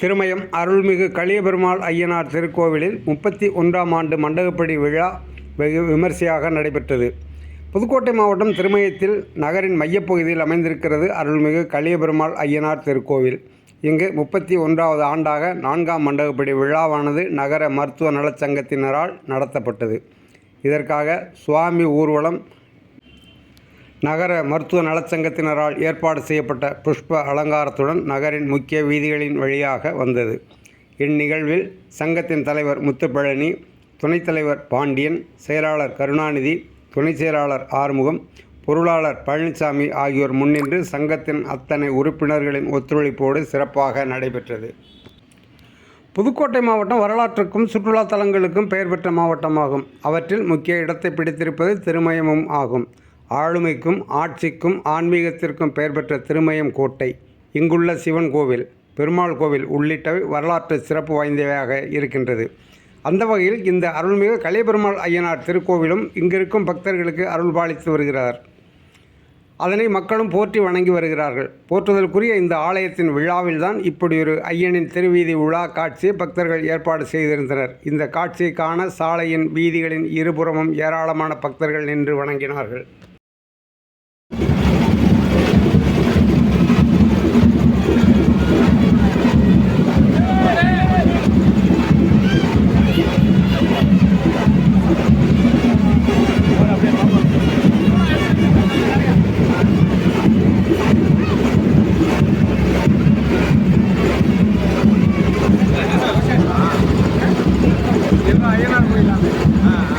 திருமயம் அருள்மிகு கலியபெருமாள் ஐயனார் திருக்கோவிலில் முப்பத்தி ஒன்றாம் ஆண்டு மண்டகப்படி விழா வெகு விமர்சையாக நடைபெற்றது. புதுக்கோட்டை மாவட்டம் திருமயத்தில் நகரின் மையப்பகுதியில் அமைந்திருக்கிறது அருள்மிகு கலியபெருமாள் ஐயனார் திருக்கோவில். இங்கு முப்பத்தி ஒன்றாவது ஆண்டாக நான்காம் மண்டகப்படி விழாவானது நகர மருத்துவ நலச்சங்கத்தினரால் நடத்தப்பட்டது. இதற்காக சுவாமி ஊர்வலம் நகர மருத்துவ நலச்சங்கத்தினரால் ஏற்பாடு செய்யப்பட்ட புஷ்ப அலங்காரத்துடன் நகரின் முக்கிய வீதிகளின் வழியாக வந்தது. இந்நிகழ்வில் சங்கத்தின் தலைவர் முத்துப்பழனி துணைத் தலைவர் பாண்டியன் செயலாளர் கருணாநிதி துணை செயலாளர் ஆறுமுகம் பொருளாளர் பழனிசாமி ஆகியோர் முன்னின்று சங்கத்தின் அத்தனை உறுப்பினர்களின் ஒத்துழைப்போடு சிறப்பாக நடைபெற்றது. புதுக்கோட்டை மாவட்டம் வரலாற்றுக்கும் சுற்றுலா தலங்களுக்கும் பெயர் பெற்ற மாவட்டமாகும். அவற்றில் முக்கிய இடத்தை பிடித்திருப்பது திருமயமும் ஆகும். ஆளுமைக்கும் ஆட்சிக்கும் ஆன்மீகத்திற்கும் பெயர் பெற்ற திருமயம் கோட்டை. இங்குள்ள சிவன் கோவில் பெருமாள் கோவில் உள்ளிட்டவை வரலாற்று சிறப்பு வாய்ந்தவையாக இருக்கின்றது. அந்த வகையில் இந்த அருள்மிகு கலியபெருமாள் ஐயனார் திருக்கோவிலும் இங்கிருக்கும் பக்தர்களுக்கு அருள் பாலித்து வருகிறார். அதனை மக்களும் போற்றி வணங்கி வருகிறார்கள். போற்றுதலுக்குரிய இந்த ஆலயத்தின் விழாவில்தான் இப்படி ஒரு ஐயனின் திருவீதி உலா காட்சியை பக்தர்கள் ஏற்பாடு செய்திருந்தனர். இந்த காட்சியை காண சாலையின் வீதிகளின் இருபுறமும் ஏராளமான பக்தர்கள் நின்று வணங்கினார்கள். ஆ ஆ.